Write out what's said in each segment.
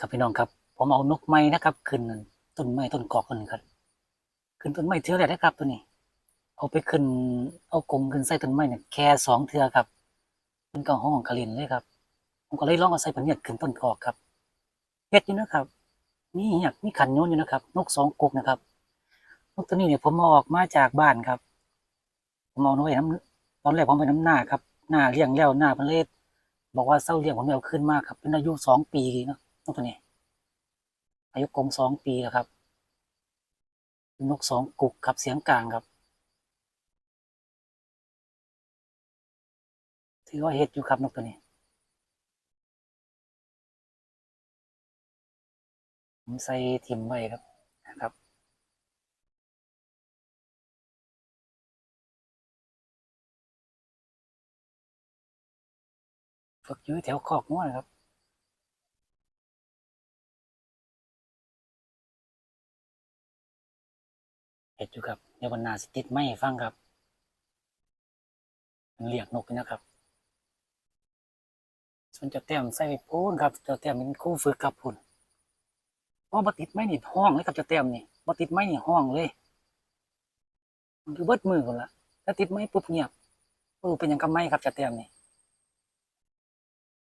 ครับพี่น้องครับ ผมเอานกไม้นะครับ ขึ้นต้นไม้ต้นกอกขึ้นครับ ขึ้นต้นไม้เทือแรกนะครับ ตัวนี้ เอาไปขึ้น เอากรงขึ้นใส่ต้นไม้เนี่ยแค่สองเทือครับมันก็ห้องกระลินเลยครับ ผมก็เลยลองเอาใส่ผนเนียดขึ้นต้นกอกครับเฮ็ดอยู่นะครับมีเหียกมีขันโยนอยู่นะครับ นกสองกกนะครับ นกตัวนี้เนี่ยผมเอาออกมาจากบ้านครับผมเอาไว้น้ำตอนแรกผมไปน้ำหน้าครับหน้าเลี้ยงแล้วหน้าเพนเลศบอกว่าเศร้าเลี้ยงผมไม่เอาขึ้นมากครับ เป็นอายุสองปีเนาะ นกตัวนี้ อายุกลมสองปีแล้วครับ นกสองกุกครับเสียงกลางครับ ถือว่าเฮ็ดอยู่ครับนกตัวนี้ผมใส่ทิมไว้ครับนะครับฝึกอยู่แถวคอกง้วนครับ เห็ดอยู่ครับเดี๋ยววันนาสิติดไม่ฟังครับมันเรียกนกนะครับ ส่วนเจ้าแต้มใส่ไปพูนครับเจ้าแต้มเป็นคู่ฝึกครับพุ่นเพราะบ่ติดไม่นี่ห้องเลยครับเจ้าแต้มนี่บ่ติดไม่นี่ห้องเลย มันคือเบิดมือคนละถ้าติดไม่ปุ๊บเงียบเออเป็นยังกับไม่ครับเจ้าแต้มนี่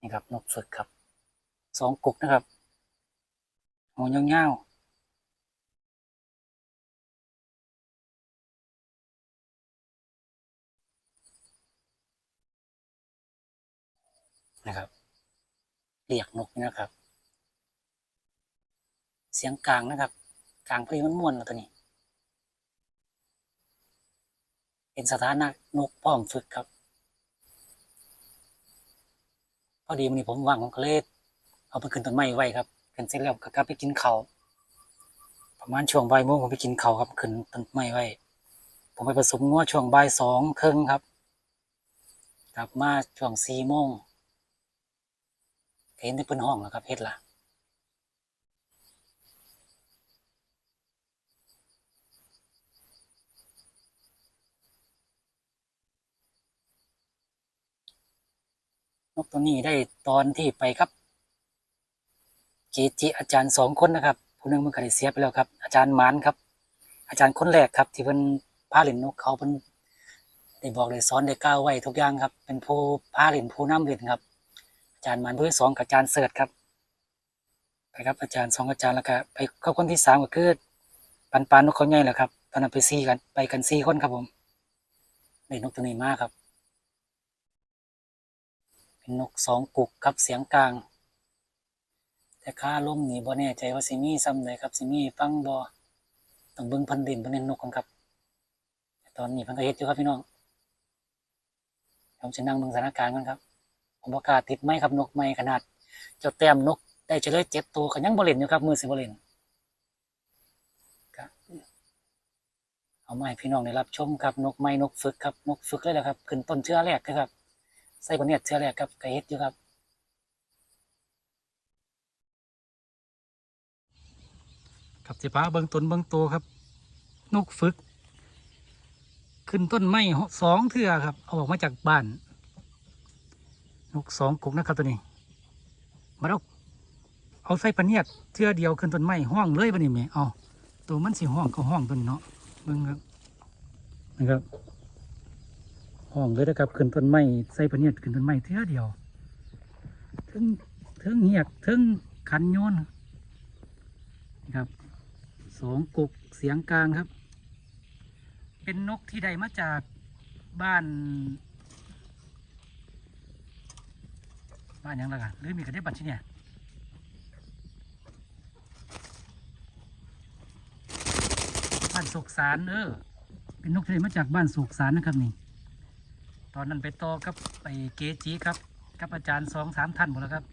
นี่ครับนกฝึกครับสองกุกนะครับหัวยาวๆ นะครับเรียกนกนะครับ เสียงกลางนะครับ กลางพอดีมันม่วนแล้วตัวนี้ เป็นสถานะนกป้อมฝึกครับ พอดีวันนี้ผมว่างผมก็เลยเอาไปขึ้นต้นไม้ไว้ครับขึ้นเสร็จแล้วก็กลับไปกินเขาวประมาณช่วงบ่ายโมงผมไปกินเขาวครับขึ้นต้นไม้ไว้ ผมไปผสมงัวช่วงบ่ายสองครึ่งครับ กลับมาช่วงสี่โมง เห็นในเพิ่นห้องแล้วครับเฮ็ดล่ะนกตัวนี้ได้ตอนที่ไปครับเกจิอาจารย์สองคนนะครับ ผู้หนึงมันก็ได้เสียไปแล้วครับ อาจารย์หมานครับ อาจารย์คนแรกครับ ที่เพิ่นพาเล่นนกเขาเพิ่นได้บอกได้สอนได้กล่าวไว้ทุกอย่างครับ เป็นผู้พาเล่นผู้นำเล่นครับ จารย์มันผู้ที่สองกับอาจารย์เสิร์ชครับไปครับอาจารย์สองอาจารย์แล้วก็ไปเข้าคนที่สามก็คือปันปานนกเขาใหญ่แหละครับตอนนั้นไปซี่กันไปกันซี่คนครับผมได้นกตัวนี้มากครับ เป็นนกสองกุกครับเสียงกลาง แต่ค่าลมนี่บ่แน่ใจว่าสิมี่ซ้ำใดครับสิมี่ฟังบ่ต้องเบิ่งพันดินเพิ่นเน้นนกกันครับ ตอนนี้พิ่นก็เฮ็ดอยู่ครับพี่น้องผมจะนั่งเบิ่งสถานการณ์กันครับ ผมประกาศติดไม้ครับนกไม้ขนาดเจ้าแต้มนกได้เฉลยเจ็ดตัวก็ยังบ่เลนอยู่ครับมือสิบ่เลนครับเอาไม้พี่น้องได้รับชมครับนกไม้นกฝึกครับนกฝึกเลยแหละครับขึ้นต้นเชื้อแรกนะครับใส่บนเนียเชื้อแรกครับกระเฮ็ดอยู่ครับครับสิพาเบิ่งต้นเบิ่งตัวครับ นกฝึก ขึ้นต้นไม้สองเทือครับ เอาออกมาจากบ้าน นกสองกกนะครับตัวนี้ มาเอาเอาใส่ปะเนียดเทื่อเดียวขึ้นต้นไม้ห้องเลยปะนี่แม่เอาตัวมันสิห้องก็ห้องตัวนี้เนาะเบิ่งครับนะครับห้องเลยนะครับขึ้นต้นไม้ใส่ปะเนียดขึ้นต้นไม้เทื่อเดียวถึงถึงเหียกถึงขันโยนนะครับสองกกเสียงกลางครับ เป็นนกที่ได้มาจากบ้าน บ้านหยังละกันหรือมีกระเด็บบัตรที่เนี่ยบ้านสุกสารเออเป็นนกทะเลมาจากบ้านสุกสารนะครับนี่ ตอนนั้นไปต่อกับไปเกจีครับกับอาจารย์สองสามท่านหมดแล้วครับ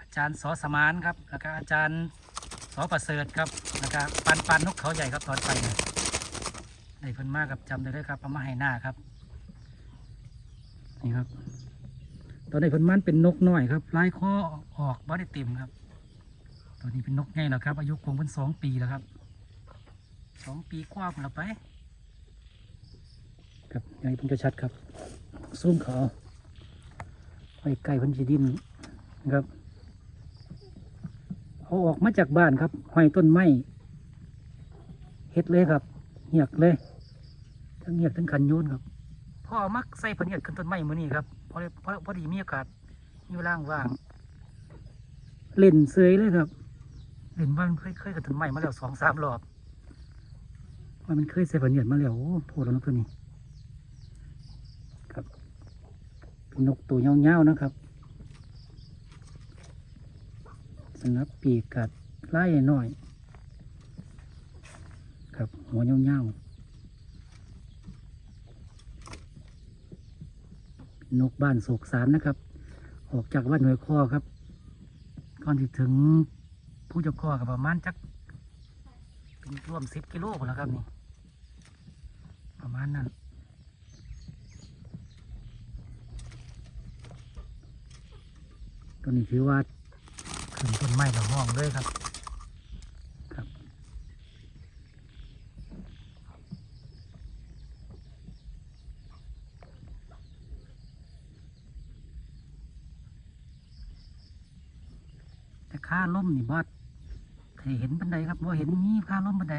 อาจารย์สอสมานครับแล้วก็อาจารย์สอประเสริฐครับแล้วก็ปันปันนกเขาใหญ่ครับตอนไปเนี่ยได้เพิ่นมากครับจำได้เลยครับเอามาให้หน้าครับนี่ครับ ตอนนี้เพิ่นมันเป็นนกน้อยครับลายคอออกบ่ได้เต็มครับ ตัวนี้เป็นนกใหญ่แล้วครับ อายุคงเป็นสองปีแล้วครับสองปีกว่าพุ่นละไป ครับใหญ่เพิ่นจะชัดครับซูมเขาไว้ใกล้เพิ่นจีดินนะครับเอาออกมาจากบ้านครับห้อยต้นไม้เฮ็ดเลยครับเหียกเลย ทั้งเหียกทั้งคันโยนครับพ่อมักใส่ผลเหียกขึ้นต้นไม้มือนี้ครับ พอดีพอพอดีมีโอกาสมีเวลาว่าง เล่นเซยเลยครับ เล่นว่างเคยเคยกับต้นไม้มาแล้วสองสามรอบว่ามันเคยใส่ผลเหียกมาแล้วโอ้โหแล้วนกตัวนี้ ครับเป็นนกตัวยาวๆนะครับสนับปีกกัดไล่หน่อย ครับหัวยาวๆ นกบ้านโศกสารนะครับ ออกจากบ้านหน่วยข้อครับก่อนที่ถึงผู้เจ้าข้อกับประมาณจักเป็นรวมสิบกิโลแล้วครับนี่ประมาณนั้นตัวนี้ถือว่าขึ้นต้นไม้ละห้องเลยครับ ค่าล่มนี่บอดเคยเห็นบันไดครับว่าเห็นมีค่าล่มบันได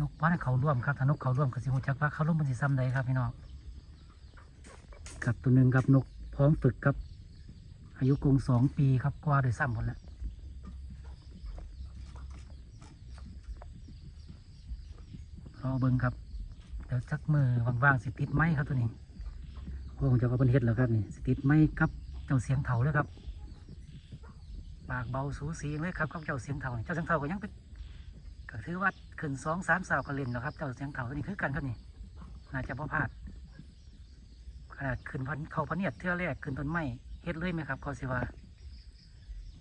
นกป้อนเขาร่วมครับถ้านกเขาร่วมก็สิหัวจักว่าเขาร่วมมันสิซ้ำใดครับพี่น้องครับตัวหนึ่งครับนกพร้อมฝึกครับ อายุกงสองปีครับกว่าโดยซ้ำหมดแล้วรอเบิ้งครับเดี๋ยวจักมือว่างๆสิติดไม้ครับตัวนี้พวกผมจะก็เป็นเฮ็ดแล้วครับนี่ สิติดไม้กับ เจ้าเสียงเถาเลยครับปากเบาสูสีเลยครับกับเจ้าเสียงเถาเจ้าเสียงเถาก็ยังเป็นก็ถือว่าขึ้นสองสามสาวก็เล่นแล้วครับ เจ้าเสียงเถาตัวนี้คือกันครับนี่น่าจะพ่พลาดขนาดขึ้นพันเขาพันเนียดเทื่อแรกขึ้นต้นไม้เฮ็ดเลยไหมครับก็สิว่า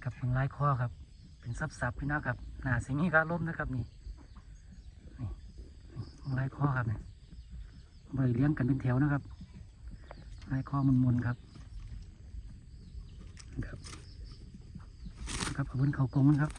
กับมึงลายคอครับ เป็นซับซับพี่น้องครับหนาสิ่งนี้ก็ล้มนะครับนี่นี่มึงลายคอครับนี่บริเลี้ยงกันเป็นแถวนะครับลายคอมุนๆครับ ครับ ครับขอบคุณเขากงนะครับ